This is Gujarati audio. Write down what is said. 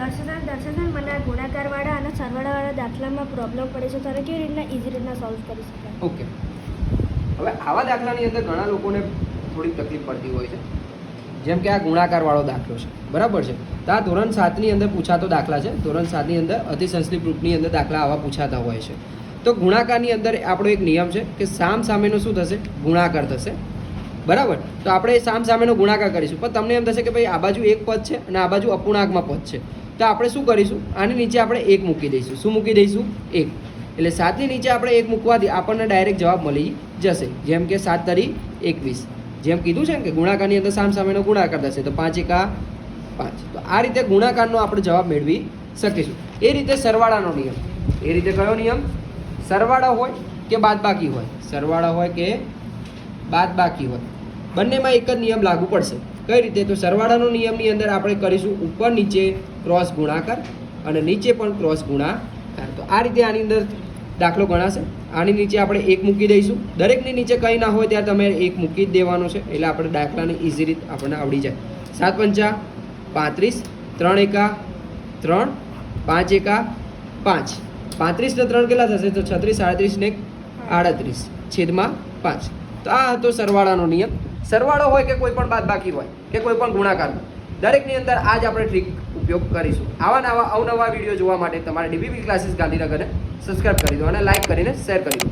દર્શના દર્શના મને ગુણાકારવાળા અને સરવાળાવાળા દાખલામાં પ્રોબ્લેમ પડે છે ત્યારે કેવી રીતના ઇઝી રીતના સોલ્વ કરી શકાય? ઓકે હવે આવા દાખલાની અંદર ઘણા લોકોને થોડીક તકલીફ પડતી હોય છે. જેમ કે આ ગુણાકારવાળો દાખલો છે. બરાબર છે? તો આ ધોરણ સાતની અંદર પૂછાતો દાખલા છે. ધોરણ સાતની અંદર અતિસંસ્કૃત રૂપની અંદર દાખલા આવા પૂછાતા હોય છે. તો ગુણાકારની અંદર આપણો એક નિયમ છે કે સામ સામેનો શું થશે? ગુણાકાર થશે. બરાબર? તો આપણે સામ સામેનો ગુણાકાર કરીશું. પણ તમને એમ થશે કે ભાઈ આ બાજુ એક પદ છે અને આ બાજુ અપૂર્ણાંકમાં પદ છે. તો આપણે શું કરીશું? આની નીચે આપણે એક મૂકી દઈશું. શું મૂકી દઈશું? એક. એટલે સાતની નીચે આપણે એક મૂકવાથી આપણને ડાયરેક્ટ જવાબ મળી જશે. જેમ કે સાત તરી એકવીસ. જેમ કીધું છે ને કે ગુણાકારની અંદર સામ સામેનો ગુણાકાર થશે, તો પાંચ એકા પાંચ. તો આ રીતે ગુણાકારનો આપણે જવાબ મેળવી શકીશું. એ રીતે સરવાળાનો નિયમ. એ રીતે કયો નિયમ? સરવાળા હોય કે બાદબાકી હોય? સરવાળા હોય કે બાદબાકી હોય? બંનેમાં એક જ નિયમ લાગુ પડશે. કઈ રીતે? તો સરવાળાનો નિયમની અંદર આપણે કરીશું ઉપર નીચે ક્રોસ ગુણાકાર અને નીચે પણ ક્રોસ ગુણાકાર. તો આ રીતે આની અંદર દાખલો ગણાશે. આની નીચે આપણે એક મૂકી દઈશું. દરેકની નીચે કંઈ ના હોય ત્યાં તમે એક મૂકી જ દેવાનો છે. એટલે આપણે દાખલાની ઇઝી રીત આપણને આવડી જાય. સાત પંચા પાંત્રીસ, ત્રણ એકા ત્રણ, પાંચ એકા પાંચ. પાંત્રીસ ને ત્રણ કેટલા થશે? તો છત્રીસ, સાડત્રીસ ને આડત્રીસ. છેદમાં પાંચ. તો આ હતો સરવાળાનો નિયમ. સરવાળો હોય કે કોઈ પણ બાદબાકી હોય, કે કોઈ પણ ગુણાકાર દરેકની અંદર આ જ આપણે ટ્રીક ઉપયોગ કરીશું. આવા નવા, અવનવા વીડિયો જોવા માટે તમારે ડીબીબી ક્લાસીસ ગાંધીનગરને સબસ્ક્રાઈબ કરી દો અને લાઇક કરીને શેર કરી દો.